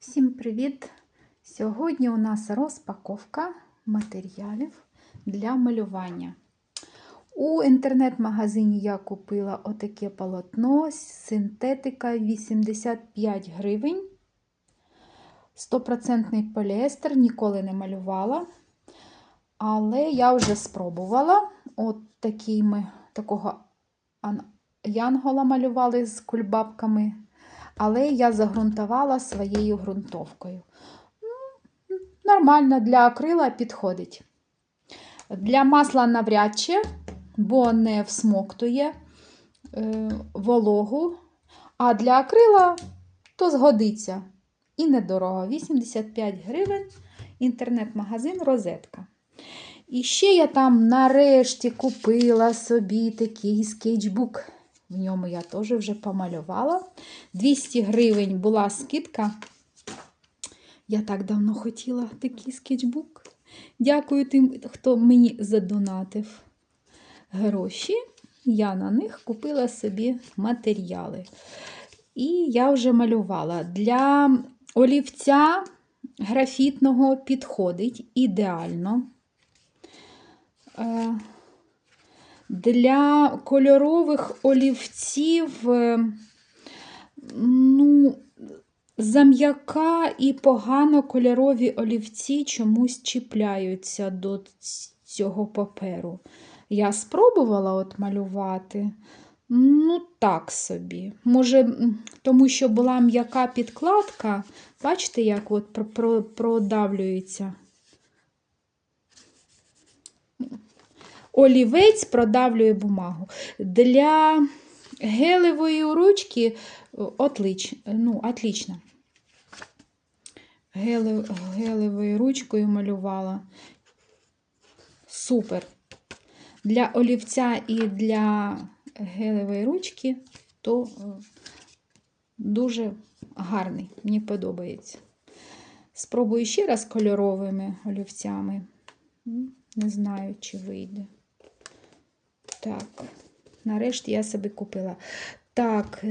Всім привіт! Сьогодні у нас розпаковка матеріалів для малювання. У інтернет-магазині я купила отаке полотно синтетика 85 гривень. 100% поліестер, ніколи не малювала. Але я вже спробувала. От такі ми такого янгола малювали з кульбабками але я загрунтувала своєю ґрунтовкою. Нормально для акрила підходить. Для масла навряд чи, бо не всмоктує е, вологу, а для акрила то згодиться. І недорого. 85 гривень інтернет-магазин Розетка. І ще я там нарешті купила собі такий скетчбук. В ньому я теж вже помалювала. 200 гривень була скидка. Я так давно хотіла такий скетчбук. Дякую тим, хто мені задонатив гроші. Я на них купила собі матеріали. І я вже малювала. Для олівця графітного підходить ідеально. Для кольорових олівців, е, ну, зам'яка і погано кольорові олівці чомусь чіпляються до цього паперу. Я спробувала от малювати. Ну, так собі. Може, тому що була м'яка підкладка, бачите, як от про- про- продавлюється. Олівець продавлює бумагу. Для гелевої ручки отлич, ну, отлично. Геле, гелевою ручкою малювала. Супер. Для олівця і для гелевої ручки то е, дуже гарний, мені подобається. Спробую ще раз кольоровими олівцями. Не знаю, чи вийде. Так, нарешті я собі купила. Так,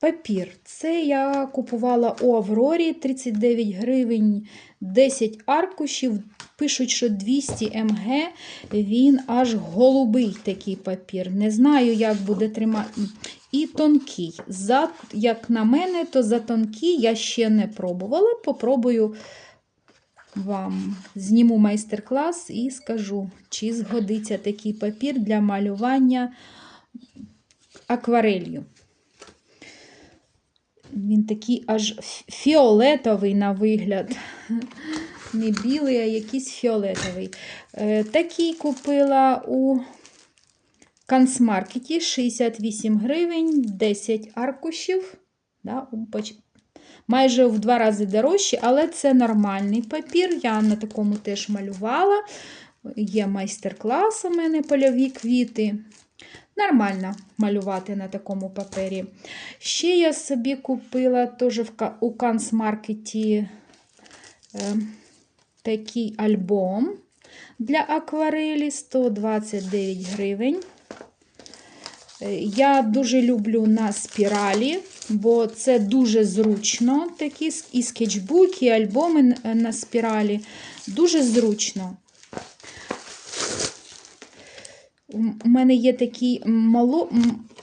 папір. Це я купувала у Аврорі 39 гривень 10 аркушів. Пишуть, що 200 МГ, він аж голубий такий папір. Не знаю, як буде тримати. І тонкий. За, як на мене, то за тонкий я ще не пробувала. Попробую вам зніму майстер-клас і скажу, чи згодиться такий папір для малювання акварелью. Він такий аж фіолетовий на вигляд. Не білий, а якийсь фіолетовий. Е, Такий купила у канцмаркеті 68 гривень, 10 аркушів. Майже в два рази дорожче, але це нормальний папір. Я на такому теж малювала. Є майстер-клас у мене польові квіти. Нормально малювати на такому папері. Ще я собі купила теж у канцмаркеті е, такий альбом для акварелі 129 гривень. Е, Я дуже люблю на спіралі, бо це дуже зручно. Такі і скетчбуки, і альбоми на спіралі. Дуже зручно. У мене є такий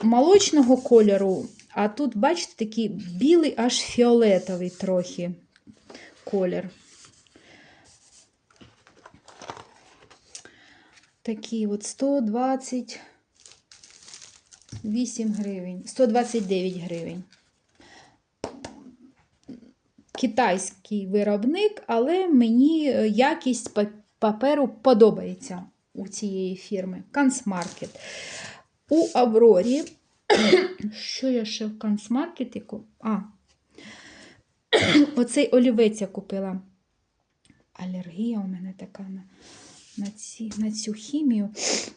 молочного кольору, а тут, бачите, такий білий, аж фіолетовий трохи колір. Такий от 128 гривень, 129 гривень. Китайський виробник, але мені е, якість паперу подобається у цієї фірми. Канцмаркет. У Аврорі. Що я ще в канцмаркеті купила? А, оцей олівець я купила. Алергія у мене така на, на, ці, на цю хімію.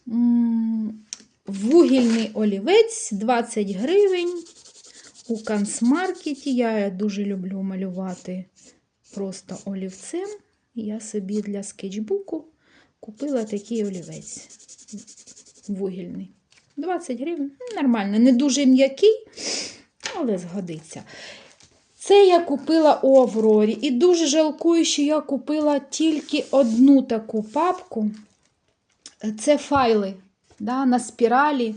М, Вугільний олівець 20 гривень. У канцмаркеті я дуже люблю малювати просто олівцем. Я собі для скетчбуку купила такий олівець вугільний. 20 гривень. Нормально, не дуже м'який, але згодиться. Це я купила у Аврорі. І дуже жалкую, що я купила тільки одну таку папку. Це файли да, на спіралі.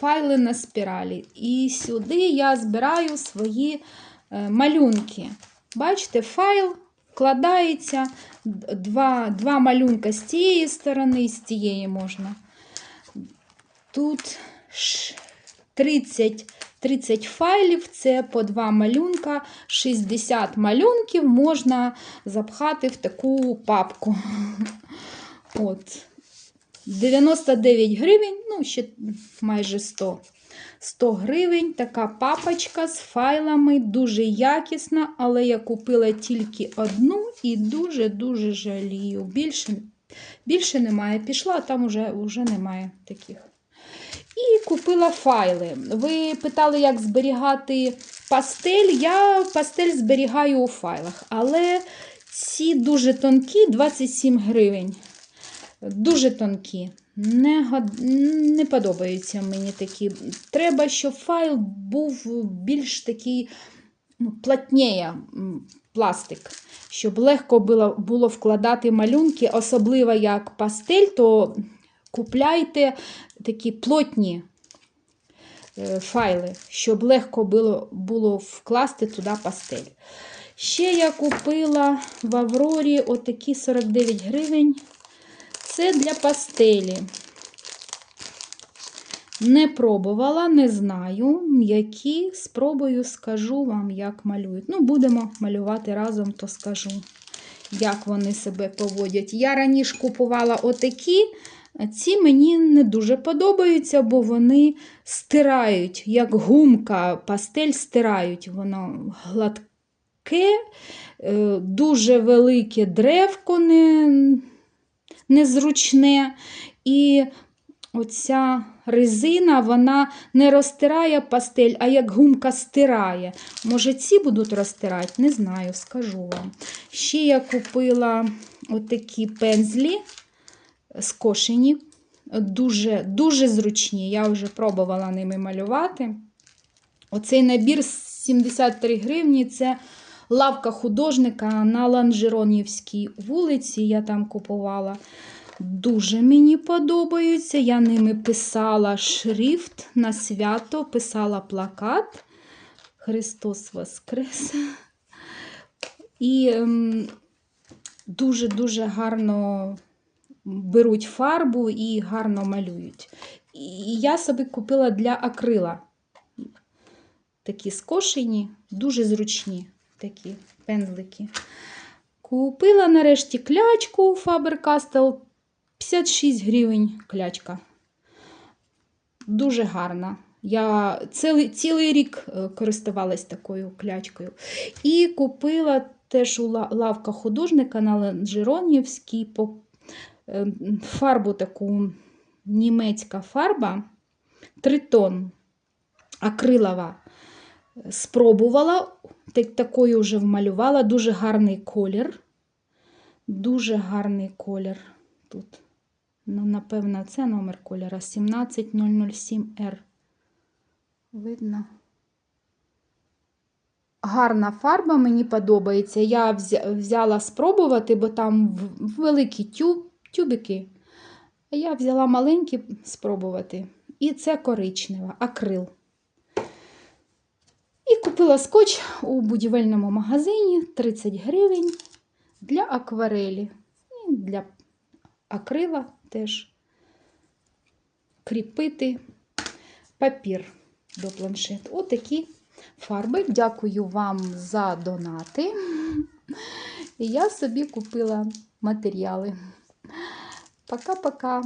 Файли на спіралі. І сюди я збираю свої е, малюнки. Бачите, файл вкладається, два, два малюнка з цієї сторони, з цієї можна. Тут 30, 30 файлів, це по два малюнка, 60 малюнків можна запхати в таку папку. От. 99 гривень, ну, ще майже 100. 100 гривень, така папочка з файлами, дуже якісна, але я купила тільки одну і дуже-дуже жалію. Більше, більше немає. Пішла, а там вже, вже немає таких. І купила файли. Ви питали, як зберігати пастель. Я пастель зберігаю у файлах, але ці дуже тонкі, 27 гривень. Дуже тонкі. Не, не подобаються мені такі. Треба, щоб файл був більш такий ну, пластик, щоб легко було, було вкладати малюнки, особливо як пастель, то купляйте такі плотні е, файли, щоб легко було, було вкласти туди пастель. Ще я купила в Аврорі отакі 49 гривень. Це для пастелі. Не пробувала, не знаю, які. Спробую, скажу вам, як малюють. Ну, будемо малювати разом, то скажу, як вони себе поводять. Я раніше купувала отакі, ці мені не дуже подобаються, бо вони стирають, як гумка, пастель стирають. Воно гладке, е, дуже велике древко не, незручне. І оця резина, вона не розтирає пастель, а як гумка стирає. Може, ці будуть розтирати? Не знаю, скажу вам. Ще я купила отакі пензлі скошені, дуже, дуже зручні. Я вже пробувала ними малювати. Оцей набір 73 гривні це лавка художника на Ланжеронівській вулиці. Я там купувала. Дуже мені подобаються. Я ними писала шрифт на свято, писала плакат. Христос Воскрес. І ем, дуже-дуже гарно беруть фарбу і гарно малюють. І я собі купила для акрила. Такі скошені, дуже зручні такі пензлики. Купила нарешті клячку Faber-Castell 56 гривень клячка. Дуже гарна. Я цілий, цілий рік е, користувалась такою клячкою. І купила теж у ла- лавка художника на Ланжеронівській по е, фарбу таку німецька фарба тритон акрилова. Спробувала, так, такою вже вмалювала. Дуже гарний колір. Дуже гарний колір тут. Ну, напевно, це номер кольора 17007R. Видно? Гарна фарба, мені подобається. Я взяла спробувати, бо там великі тюб, тюбики. Я взяла маленькі спробувати. І це коричнева, акрил. І купила скотч у будівельному магазині 30 гривень для акварелі. І для акрила теж кріпити папір до планшету. Отакі фарби. Дякую вам за донати. І я собі купила матеріали. Пока-пока.